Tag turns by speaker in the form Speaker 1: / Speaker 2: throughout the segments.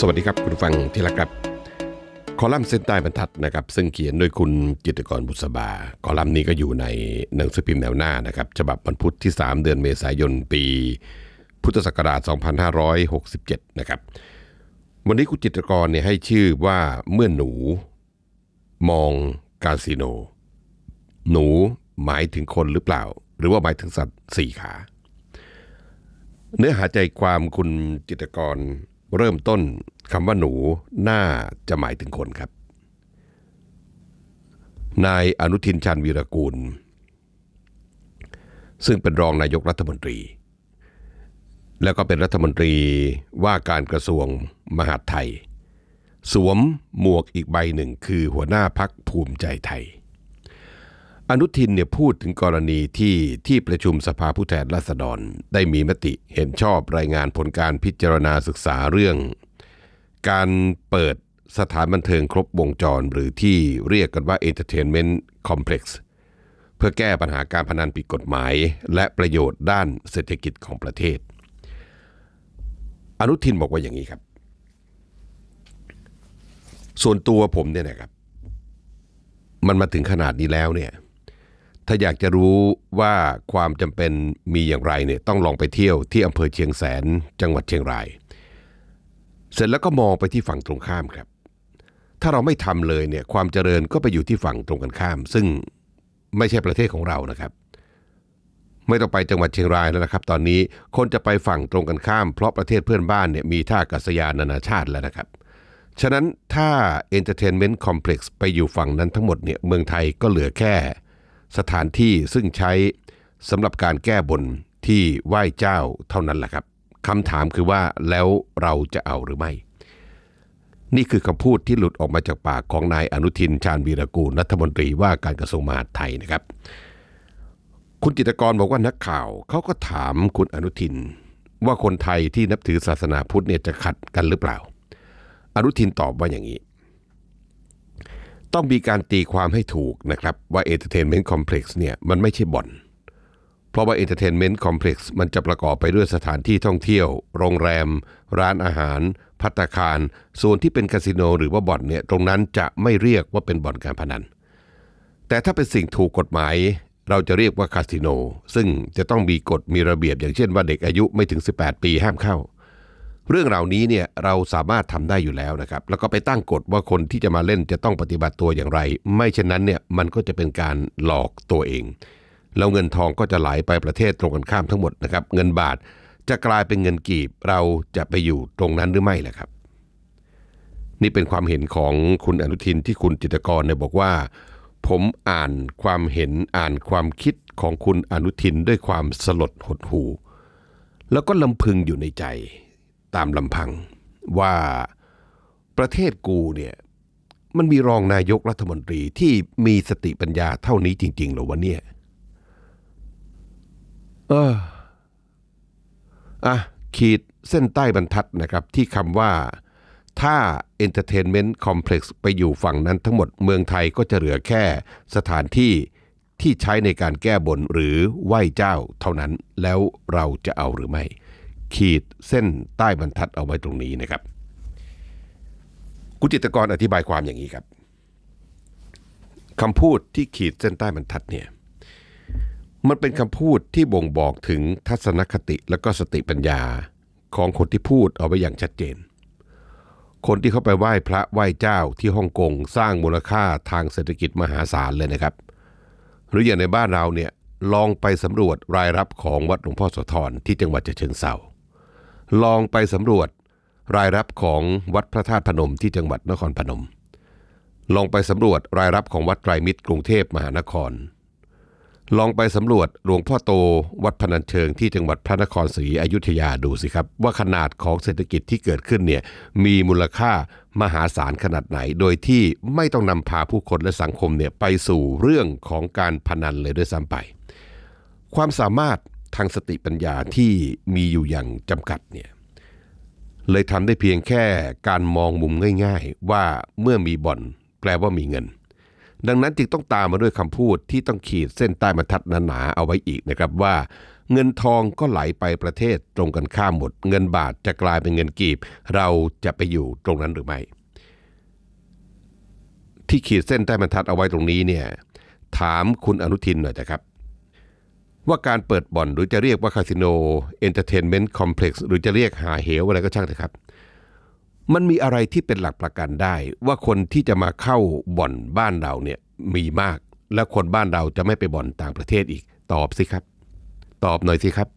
Speaker 1: สวัสดีครับคุณฟังที่รักครับ คอลัมน์เส้นใต้บรรทัดนะครับ ซึ่งเขียนโดยคุณจิตกรบุษบา คอลัมน์นี้ก็อยู่ในหนังสือพิมพ์แนวหน้านะครับฉบับวันพุธที่ 3 เดือนเมษายนปี พุทธศักราช 2567 นะครับ วันนี้คุณจิตกรเนี่ยให้ชื่อว่าเมื่อหนู มองคาสิโน หนูหมายถึงคนหรือเปล่า หรือว่าหมายถึงสัตว์สี่ขา เนื้อหาใจความคุณจิตกร เริ่มต้นคำว่าหนูน่าจะหมายถึงคนครับ นายอนุทินชาญวีรกูล ซึ่งเป็นรองนายกรัฐมนตรี แล้วก็เป็นรัฐมนตรีว่าการกระทรวงมหาดไทย สวมหมวกอีกใบหนึ่งคือหัวหน้าพักภูมิใจไทย อนุทินเนี่ยพูดถึงกรณีที่ที่ประชุมสภาผู้แทนราษฎร ได้มีมติเห็นชอบรายงานผลการพิจารณาศึกษาเรื่อง การเปิดสถานบันเทิงครบวงจร หรือที่เรียกกันว่า Entertainment Complex เพื่อแก้ปัญหาการพนันผิดกฎหมาย และประโยชน์ด้านเศรษฐกิจของประเทศ อนุทินบอกว่าอย่างนี้ครับ ส่วนตัวผมเนี่ยนะครับ มันมาถึงขนาดนี้แล้วเนี่ย ถ้าอยากจะรู้ว่าความจำเป็นมีอย่างไรเนี่ยต้องลองไปเที่ยวที่อำเภอเชียงแสนจังหวัดเชียงราย เสร็จแล้วก็มองไปที่ฝั่งตรงข้ามครับ ถ้าเราไม่ทำเลยเนี่ยความเจริญก็ไปอยู่ที่ฝั่งตรงกันข้าม ซึ่งไม่ใช่ประเทศของเรานะครับ ไม่ต้องไปจังหวัดเชียงรายแล้วนะครับ ตอนนี้คนจะไปฝั่งตรงกันข้าม เพราะประเทศเพื่อนบ้านเนี่ยมีท่าอากาศยานนานาชาติแล้วนะครับฉะนั้นถ้า Entertainment Complex ไปอยู่ฝั่งนั้นทั้งหมดเนี่ยเมืองไทยก็เหลือแค่ สถานที่ซึ่งใช้สำหรับการแก้บนที่ไหว้เจ้าเท่านั้นแหละครับคำถามคือว่าแล้วเราจะเอาหรือไม่ นี่คือคำพูดที่หลุดออกมาจากปากของนายอนุทินชาญวีรกูลรัฐมนตรีว่าการกระทรวงมหาดไทยนะครับ คุณจิตกรบอกว่านักข่าวเขาก็ถามคุณอนุทิน ว่าคนไทยที่นับถือศาสนาพุทธเนี่ยจะขัดกันหรือเปล่า อนุทินตอบว่าอย่างนี้ ต้องมีการตีความให้ถูกนะครับว่า Entertainment Complex เนี่ยมันไม่ใช่บ่อน เพราะว่า Entertainment Complex มันจะประกอบไปด้วยสถานที่ท่องเที่ยว โรงแรม ร้านอาหาร พัตคารส่วนที่เป็นคาสิโนหรือว่าบ่อนเนี่ยตรงนั้นจะไม่เรียกว่าเป็นบ่อนการพนัน แต่ถ้าเป็นสิ่งถูกกฎหมาย เราจะเรียกว่าคาสิโนซึ่งจะต้องมีกฎมีระเบียบอย่างเช่นว่าเด็กอายุไม่ถึง 18 ปีห้ามเข้า เรื่องเหล่านี้เนี่ยเราสามารถทำได้อยู่แล้วนะครับ แล้วก็ไปตั้งกฎว่าคนที่จะมาเล่นจะต้องปฏิบัติตัวอย่างไร ไม่เช่นนั้นเนี่ยมันก็จะเป็นการหลอกตัวเอง แล้วเงินทองก็จะไหลไปประเทศตรงกันข้ามทั้งหมดนะครับ เงินบาทจะกลายเป็นเงินกีบเราจะไปอยู่ตรงนั้นหรือไม่ล่ะครับ นี่เป็นความเห็นของคุณอนุทินที่คุณจิตรกรเนี่ยบอกว่า ผมอ่านความเห็นอ่านความคิดของคุณอนุทินด้วยความสลดหดหูแล้วก็ลำพึงอยู่ในใจ ตามลำพังว่าประเทศกูเนี่ยมันมีรองนายกรัฐมนตรีที่มีสติปัญญาเท่านี้จริง ๆหรอวะเนี่ยเอออะขีดเส้นใต้บรรทัดนะครับ ที่คำว่าถ้า Entertainment Complex ไปอยู่ฝั่งนั้นทั้งหมดเมืองไทยก็จะเหลือแค่สถานที่ที่ใช้ในการแก้บนหรือไหว้เจ้าเท่านั้นแล้วเราจะเอาหรือไม่ ขีดเส้นใต้บรรทัดเอาไว้ตรงนี้นะครับกุจิตกรอธิบายความอย่างนี้ครับคำพูดที่ขีดเส้นใต้บรรทัดเนี่ยมันเป็นคำพูดที่บ่งบอกถึงทัศนคติและก็สติปัญญาของคนที่พูดเอาไว้อย่างชัดเจน คนที่เข้าไปไหว้พระไหว้เจ้าที่ฮ่องกงสร้างมูลค่าทางเศรษฐกิจมหาศาลเลยนะครับ หรืออย่างในบ้านเราเนี่ยลองไปสำรวจรายรับของวัดหลวงพ่อโสธรที่จังหวัดเชิงเทรา ลองไปสำรวจรายรับของวัดพระธาตุพนมที่จังหวัดนครพนม ลองไปสำรวจรายรับของวัดไตรมิตรกรุงเทพมหานคร ลองไปสำรวจหลวงพ่อโตวัดพนัญเชิงที่จังหวัดพระนครศรีอยุธยาดูสิครับ ว่าขนาดของเศรษฐกิจที่เกิดขึ้นเนี่ยมีมูลค่ามหาศาลขนาดไหน โดยที่ไม่ต้องนำพาผู้คนและสังคมเนี่ยไปสู่เรื่องของการพนันเลยด้วยซ้ำไป ความสามารถ ทางสติปัญญาที่มีอยู่อย่างจำกัดเนี่ยเลยทำได้เพียงแค่การมองมุมง่าย ๆ ว่าเมื่อมีบ่อนแปลว่ามีเงิน ดังนั้นจึงต้องตามมาด้วยคำพูดที่ต้องขีดเส้นใต้บรรทัดหนาๆเอาไว้อีกนะครับว่า เงินทองก็ไหลไปประเทศตรงกันข้ามหมด เงินบาทจะกลายเป็นเงินกีบ เราจะไปอยู่ตรงนั้นหรือไม่ที่ขีดเส้นใต้บรรทัดเอาไว้ตรงนี้เนี่ยถามคุณอนุทินหน่อยนะครับ ว่าการเปิดบ่อนหรือจะเรียกว่าคาสิโนเอนเตอร์เทนเมนต์คอมเพล็กซ์หรือจะเรียกหาเหวอะไรก็ช่างเถอะครับ มันมีอะไรที่เป็นหลักประกันได้ ว่าคนที่จะมาเข้าบ่อนบ้านเราเนี่ยมีมาก และคนบ้านเราจะไม่ไปบ่อนต่างประเทศอีก ตอบสิครับ ตอบหน่อยสิครับ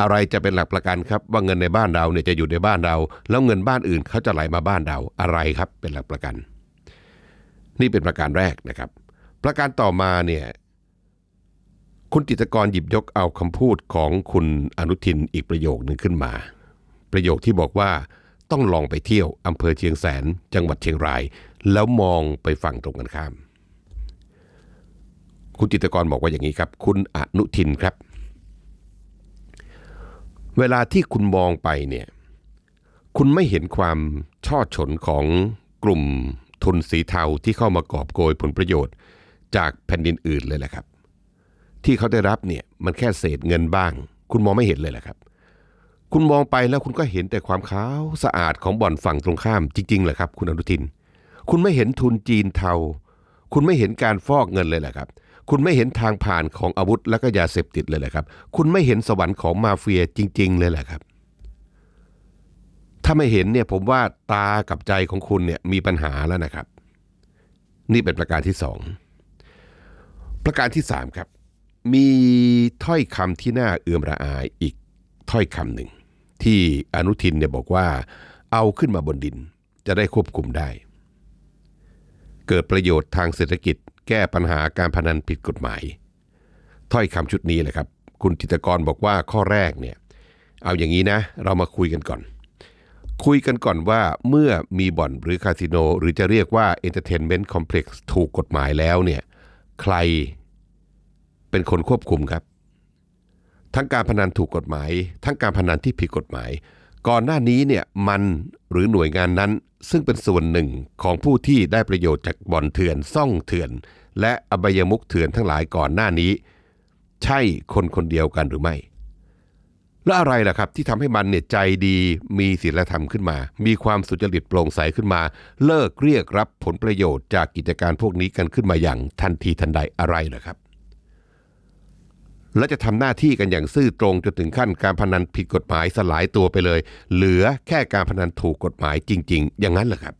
Speaker 1: อะไรจะเป็นหลักประกันครับว่าเงินในบ้านเราเนี่ยจะอยู่ในบ้านเรา แล้วเงินบ้านอื่นเขาจะไหลมาบ้านเราอะไรครับเป็นหลักประกัน นี่เป็นประการแรกนะครับ ประการต่อมาเนี่ย คุณจิตกรหยิบยกเอาคำพูดของคุณอนุทินอีกประโยคหนึ่งขึ้นมา ประโยคที่บอกว่าต้องลองไปเที่ยวอำเภอเชียงแสน จังหวัดเชียงราย แล้วมองไปฝั่งตรงกันข้าม คุณจิตกรบอกว่าอย่างนี้ครับ คุณอนุทินครับ เวลาที่คุณมองไปเนี่ย คุณไม่เห็นความช่อฉนของกลุ่มทุนสีเทาที่เข้ามากอบโกยผลประโยชน์ จากแผ่นดินอื่นเลยแหละครับ ที่เขาได้รับเนี่ยมันแค่เศษเงินบ้าง คุณมองไม่เห็นเลยแหละครับ คุณมองไปแล้วคุณก็เห็นแต่ความขาวสะอาดของบ่อนฝั่งตรงข้ามจริงๆแหละครับ คุณอนุทิน คุณไม่เห็นทุนจีนเทา คุณไม่เห็นการฟอกเงินเลยแหละครับ คุณไม่เห็นทางผ่านของอาวุธและก็ยาเสพติดเลยแหละครับ คุณไม่เห็นสวรรค์ของมาเฟียจริง ๆ เลยแหละครับ ถ้าไม่เห็นเนี่ยผมว่าตากับใจของคุณเนี่ยมีปัญหาแล้วนะครับ นี่เป็นประการที่สองประการที่สามครับ มีถ้อยคำที่น่าเอื่อมระอาอีกถ้อยคำหนึ่ง ที่อนุทินเนี่ยบอกว่า เอาขึ้นมาบนดินจะได้ควบคุมได้ เกิดประโยชน์ทางเศรษฐกิจแก้ปัญหาการพนันผิดกฎหมาย ถ้อยคำชุดนี้แหละครับ คุณจิตกรบอกว่าข้อแรกเนี่ย เอาอย่างนี้นะ เรามาคุยกันก่อน คุยกันก่อนว่าเมื่อมีบ่อนหรือคาสิโน หรือจะเรียกว่า Entertainment Complex ถูกกฎหมายแล้วเนี่ย ใคร เป็นคนควบคุมครับ ทั้งการพนันถูกกฎหมาย ทั้งการพนันที่ผิดกฎหมาย ก่อนหน้านี้เนี่ยมันหรือหน่วยงานนั้น ซึ่งเป็นส่วนหนึ่งของผู้ที่ได้ประโยชน์จากบ่อนเถื่อนซ่องเถื่อน และอบายมุกเถื่อนทั้งหลายก่อนหน้านี้ ใช่คนคนเดียวกันหรือไม่และอะไรล่ะครับที่ทำให้มันเนี่ยใจดีมีศีลธรรมขึ้นมา มีความสุจริตโปร่งใสขึ้นมา เลิกเรียกรับผลประโยชน์จากกิจการพวกนี้กันขึ้นมาอย่างทันทีทันใดอะไรล่ะครับ และจะทำหน้าที่กันอย่างซื่อตรงจนถึงขั้นการพนันผิดกฎหมายสลายตัวไปเลย เหลือแค่การพนันถูกกฎหมายจริง ๆ อย่างนั้นเหรอครับ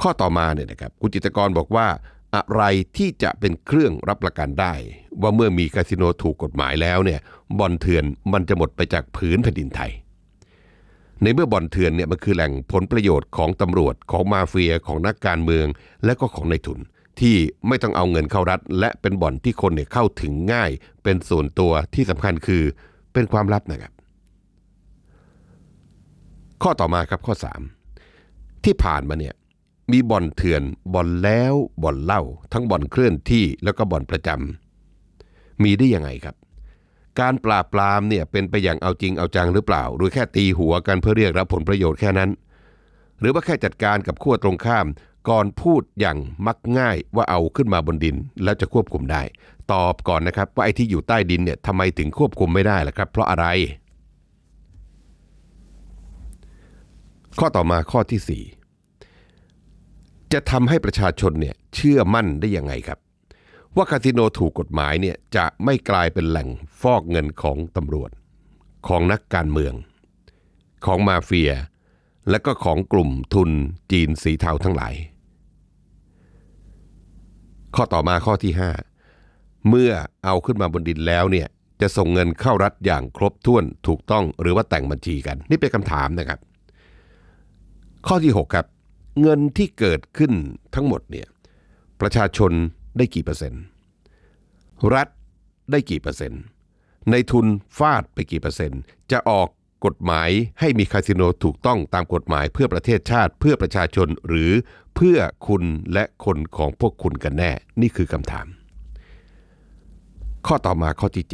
Speaker 1: ข้อต่อมาเนี่ยนะครับคุณจิตกรบอกว่า อะไรที่จะเป็นเครื่องรับประกันได้ ว่าเมื่อมีคาสิโนถูกกฎหมายแล้วเนี่ยบ่อนเถื่อนมันจะหมดไปจากผืนแผ่นดินไทย ในเมื่อบ่อนเถื่อนเนี่ยมันคือแหล่งผลประโยชน์ของตำรวจของมาเฟียของนักการเมืองและก็ของนายทุน ที่ไม่ต้องเอาเงินเข้ารัฐ และเป็นบ่อนที่คนเนี่ยเข้าถึงง่าย เป็นส่วนตัวที่สำคัญคือเป็นความลับนะครับ ข้อต่อมาครับข้อ 3 ที่ผ่านมาเนี่ยมีบ่อนเถื่อนบ่อนแล้วบ่อนเล่า ทั้งบ่อนเคลื่อนที่แล้วก็บ่อนประจำมีได้ยังไงครับ การปราบปรามเนี่ยเป็นไปอย่างเอาจริงเอาจังหรือเปล่า หรือแค่ตีหัวกันเพื่อเรียกรับผลประโยชน์แค่นั้น หรือว่าแค่จัดการกับขั้วตรงข้าม ก่อนพูดอย่างมักง่ายว่าเอาขึ้นมาบนดินแล้วจะควบคุมได้ ตอบก่อนนะครับว่าไอ้ที่อยู่ใต้ดินเนี่ยทำไมถึงควบคุมไม่ได้ล่ะครับ เพราะอะไร ข้อต่อมาข้อที่ 4 จะทำให้ประชาชนเนี่ยเชื่อมั่นได้ยังไงครับ ว่าคาสิโนถูกกฎหมายเนี่ยจะไม่กลายเป็นแหล่งฟอกเงินของตำรวจ ของนักการเมือง ของมาเฟียและก็ของกลุ่มทุนจีนสีเทาทั้งหลาย ข้อต่อมาข้อที่ 5 เมื่อเอาขึ้นมาบนดินแล้วเนี่ยจะส่งเงินเข้ารัฐอย่างครบถ้วนถูกต้องหรือว่าแต่งบัญชีกัน นี่เป็นคำถามนะครับ ข้อที่ 6 ครับ เงินที่เกิดขึ้นทั้งหมดเนี่ยประชาชนได้กี่เปอร์เซ็นต์ รัฐได้กี่เปอร์เซ็นต์ ในทุนฟาดไปกี่เปอร์เซ็นต์ จะออก กฎหมายให้มีคาสิโนถูกต้องตามกฎหมายเพื่อประเทศชาติเพื่อประชาชนหรือเพื่อคุณและคนของพวกคุณกันแน่ นี่คือคำถาม ข้อต่อมาข้อที่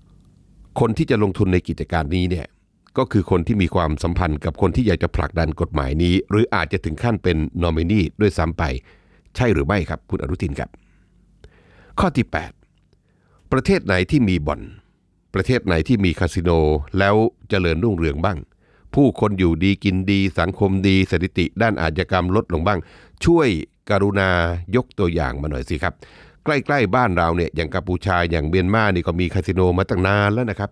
Speaker 1: 7 คนที่จะลงทุนในกิจการนี้เนี่ยก็คือคนที่มีความสัมพันธ์กับคนที่อยากจะผลักดันกฎหมายนี้ หรืออาจจะถึงขั้นเป็นนอมินีด้วยซ้ำไป ใช่หรือไม่ครับ คุณอนุทินครับ ข้อที่ 8 ประเทศไหนที่มีบ่อน ประเทศไหนที่มีคาสิโนแล้วเจริญรุ่งเรืองบ้าง ผู้คนอยู่ดีกินดีสังคมดีสถิติด้านอาชญากรรมลดลงบ้าง ช่วยกรุณายกตัวอย่างมาหน่อยสิครับ ใกล้ๆบ้านเราเนี่ยอย่างกัมพูชาอย่างเมียนมานี่ก็มีคาสิโนมาตั้งนานแล้วนะครับ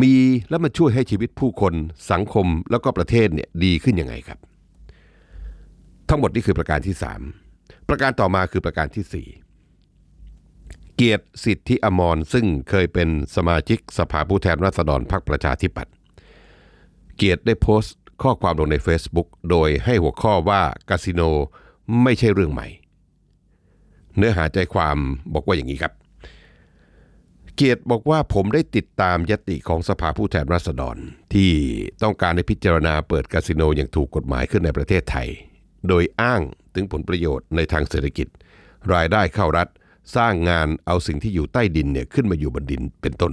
Speaker 1: มีแล้วมันช่วยให้ชีวิตผู้คนสังคมแล้วก็ประเทศเนี่ยดีขึ้นยังไงครับ ทั้งหมดนี่คือประการที่ 3 ประการต่อมาคือประการที่4 เกียรติสิทธิอมรซึ่งเคยเป็นสมาชิกสภาผู้แทนราษฎรพรรคประชาธิปัตย์เกียรติได้โพสต์ข้อความลงใน Facebook โดยให้หัวข้อว่าคาสิโนไม่ใช่เรื่องใหม่ เนื้อหาใจความบอกว่าอย่างนี้ครับ เกียรติบอกว่าผมได้ติดตามยติของสภาผู้แทนราษฎร ที่ต้องการให้พิจารณาเปิดคาสิโนอย่างถูกกฎหมายขึ้นในประเทศไทย โดยอ้างถึงผลประโยชน์ในทางเศรษฐกิจ รายได้เข้ารัฐ สร้างงานเอาสิ่งที่อยู่ใต้ดินเนี่ยขึ้นมาอยู่บนดินเป็นต้น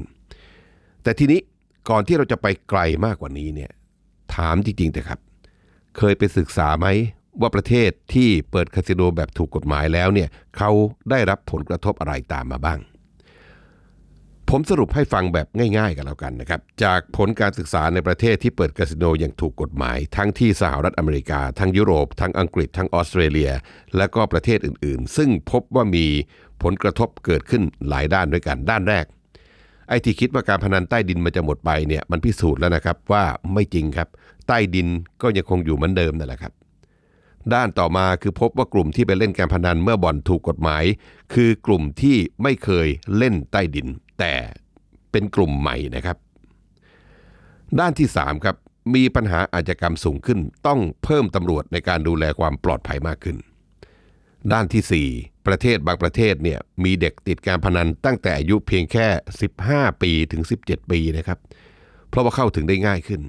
Speaker 1: แต่ทีนี้ก่อนที่เราจะไปไกลมากกว่านี้เนี่ยถามจริงๆแต่ครับ เคยไปศึกษาไหมว่าประเทศที่เปิดคาสิโนแบบถูกกฎหมายแล้วเนี่ยเขาได้รับผลกระทบอะไรตามมาบ้าง ผมสรุปให้ฟังแบบง่ายๆกันแล้วกันนะครับ จากผลการศึกษาในประเทศที่เปิดคาสิโนอย่างถูกกฎหมาย ทั้งที่สหรัฐอเมริกา ทั้งยุโรป ทั้งอังกฤษ ทั้งออสเตรเลีย และก็ประเทศอื่นๆ ซึ่งพบว่ามี ผลกระทบเกิดขึ้นหลายด้านด้วยกันด้านแรก ไอ้ที่คิดว่าการพนันใต้ดินมันจะหมดไปเนี่ยมันพิสูจน์แล้วนะครับว่าไม่จริงครับ ใต้ดินก็ยังคงอยู่เหมือนเดิมนั่นแหละครับ ด้านต่อมาคือพบว่ากลุ่มที่ไปเล่นการพนันเมื่อบ่อนถูกกฎหมาย คือกลุ่มที่ไม่เคยเล่นใต้ดิน แต่เป็นกลุ่มใหม่นะครับ ด้านที่3ครับมีปัญหาอาชญากรรมสูงขึ้น ต้องเพิ่มตำรวจในการดูแลความปลอดภัยมากขึ้น ด้านทีสี่ 4 ประเทศบางประเทศเนี่ยมีเด็กติดการพนันตั้งแต่อายุเพียงแค่ 15 ปีถึง 17 ปีนะครับ เพราะว่าเข้าถึงได้ง่ายขึ้น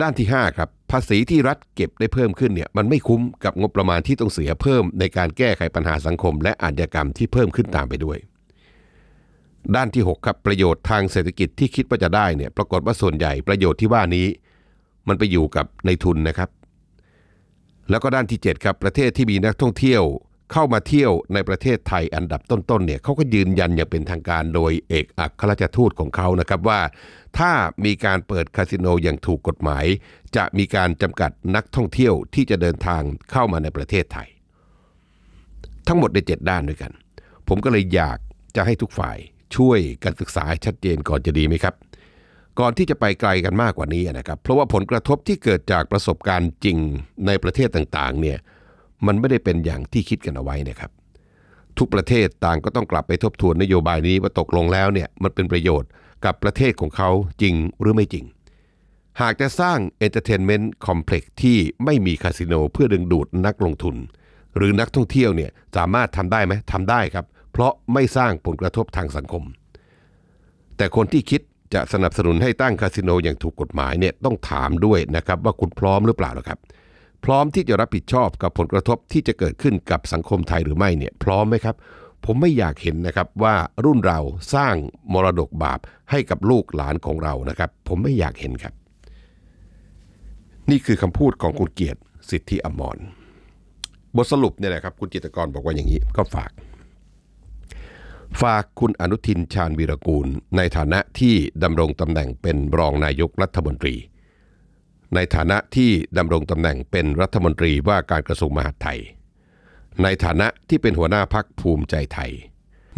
Speaker 1: ด้านที่ 5 ครับ ภาษีที่รัฐเก็บได้เพิ่มขึ้นเนี่ยมันไม่คุ้มกับงบประมาณที่ต้องเสียเพิ่มในการแก้ไขปัญหาสังคม และอาชญากรรมที่เพิ่มขึ้นตามไปด้วย ด้านที่ 6 ครับประโยชน์ทางเศรษฐกิจที่คิดว่าจะได้เนี่ยปรากฏว่าส่วนใหญ่ประโยชน์ที่ว่านี้ มันไปอยู่กับในทุนนะครับ แล้วก็ด้านที่ 7 ครับประเทศที่มีนักท่องเที่ยวเข้ามาเที่ยวในประเทศไทยอันดับต้นๆเนี่ยเขาก็ยืนยันอย่างเป็นทางการโดยเอกอัครราชทูตของเขานะครับว่า ถ้ามีการเปิดคาสิโนอย่างถูกกฎหมาย จะมีการจำกัดนักท่องเที่ยวที่จะเดินทางเข้ามาในประเทศไทย ทั้งหมดในเจ็ดด้านด้วยกัน ผมก็เลยอยากจะให้ทุกฝ่ายช่วยกันศึกษาชัดเจนก่อนจะดีไหมครับ ก่อนที่จะไปไกลกันมากกว่านี้นะครับ เพราะว่าผลกระทบที่เกิดจากประสบการณ์จริงในประเทศต่างๆเนี่ยมันไม่ได้เป็นอย่างที่คิดกันเอาไว้นะครับ ทุกประเทศต่างก็ต้องกลับไปทบทวนนโยบายนี้ว่าตกลงแล้วเนี่ยมันเป็นประโยชน์กับประเทศของเขาจริงหรือไม่จริง หากจะสร้าง Entertainment Complex ที่ไม่มีคาสิโนเพื่อดึงดูดนักลงทุน หรือนักท่องเที่ยวเนี่ยสามารถทำได้ไหมทำได้ครับ เพราะไม่สร้างผลกระทบทางสังคม แต่คนที่คิด จะสนับสนุนให้ตั้งคาสิโนอย่างถูกกฎหมายเนี่ยต้องถามด้วยนะครับว่าคุณพร้อมหรือเปล่าครับ พร้อมที่จะรับผิดชอบกับผลกระทบที่จะเกิดขึ้นกับสังคมไทยหรือไม่เนี่ยพร้อมไหมครับผมไม่อยากเห็นนะครับว่ารุ่นเราสร้างมรดกบาปให้กับลูกหลานของเรานะครับ ผมไม่อยากเห็นครับ นี่คือคำพูดของคุณเกียรติสิทธิอมรบทสรุปเนี่ยนะครับ คุณจิตกรบอกว่าอย่างนี้ก็ฝาก ฝากคุณอนุทินชาญวีรกูล ในฐานะที่ดำรงตำแหน่งเป็นรองนายกรัฐมนตรี ในฐานะที่ดำรงตำแหน่งเป็นรัฐมนตรีว่าการกระทรวงมหาดไทย ในฐานะที่เป็นหัวหน้าพักภูมิใจไทย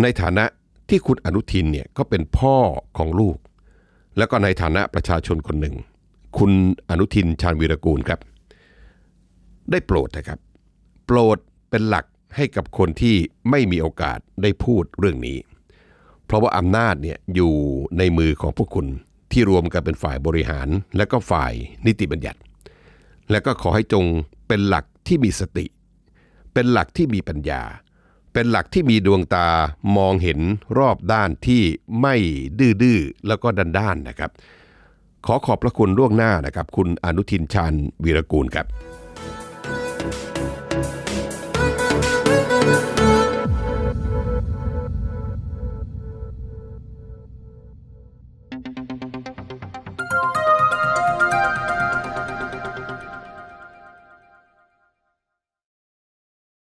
Speaker 1: ในฐานะที่คุณอนุทินเนี่ยก็เป็นพ่อของลูก แล้วก็ในฐานะประชาชนคนหนึ่ง คุณอนุทินชาญวีรกูลครับ ได้โปรดนะครับ โปรดเป็นหลัก ให้กับคนที่ไม่มีโอกาสได้พูดเรื่องนี้ เพราะว่าอำนาจเนี่ยอยู่ในมือของพวกคุณที่รวมกันเป็นฝ่ายบริหาร และก็ฝ่ายนิติบัญญัติ และก็ขอให้จงเป็นหลักที่มีสติ เป็นหลักที่มีปัญญา เป็นหลักที่มีดวงตามองเห็นรอบด้านที่ไม่ดื้อๆแล้วก็ดันด้านนะครับ ขอขอบพระคุณล่วงหน้านะครับ คุณอนุทินชาญวีรกูลครับ